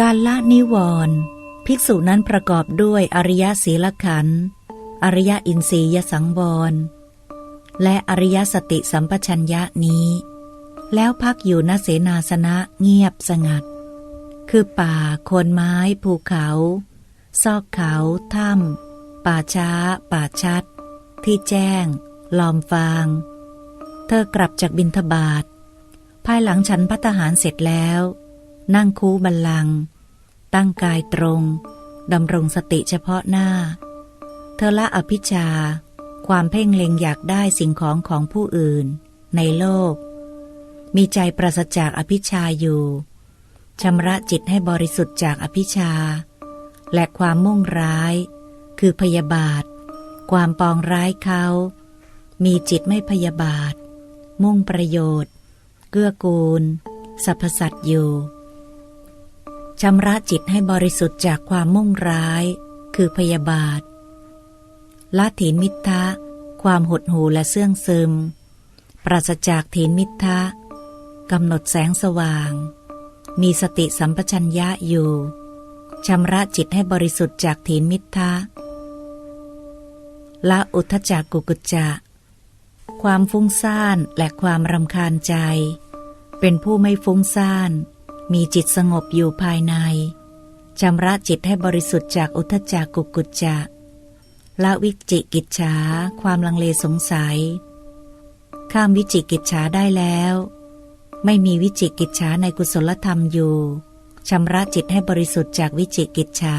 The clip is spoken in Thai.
การละนิวรณ์ภิกษุนั้นประกอบด้วยอริยศีลขันธ์อริยอินทรียสังวร และอริยสติสัมปชัญญะนี้ แล้วพักอยู่ณเสนาสนะเงียบสงัด คือป่าโคนไม้ ภูเขา ซอกเขา ถ้ำป่าช้า ป่าชัด ที่แจ้ง ลอมฟาง เธอกลับจากบินทบาท ภายหลังฉันพัตหารเสร็จแล้ว นั่งคูบัลลังก์ตั้งกายตรงดำรงสติเฉพาะหน้า เธอละอภิชา ความเพ่งเล็งอยากได้สิ่งของของผู้อื่น ในโลก มีใจปราศจากอภิชาอยู่ชำระจิตให้บริสุทธิ์จากอภิชา และความมุ่งร้าย คือพยาบาท ความปองร้ายเขา มีจิตไม่พยาบาท มุ่งประโยชน์ เกื้อกูล สรรพสัตว์อยู่ ชำระจิตให้บริสุทธิ์จากความมุ่งร้าย คือพยาบาทละถีนมิทธะความหดหู่และเสื่องซึม ปราศจากถีนมิทธะกำหนดแสงสว่าง มีสติสัมปชัญญะอยู่ชำระจิตให้บริสุทธิ์จากถีนมิทธะละอุทจักกุกุจจะความฟุ้งซ่านและความรำคาญใจ เป็นผู้ไม่ฟุ้งซ่าน มีจิตสงบอยู่ภายในชำระจิตให้บริสุทธิ์จากอุทธจักกุกุจจะละวิจิกิจฉาความลังเลสงสัย ข้ามวิจิกิจฉาได้แล้ว ไม่มีวิจิกิจฉาในกุศลธรรมอยู่ชำระจิตให้บริสุทธิ์จากวิจิกิจฉา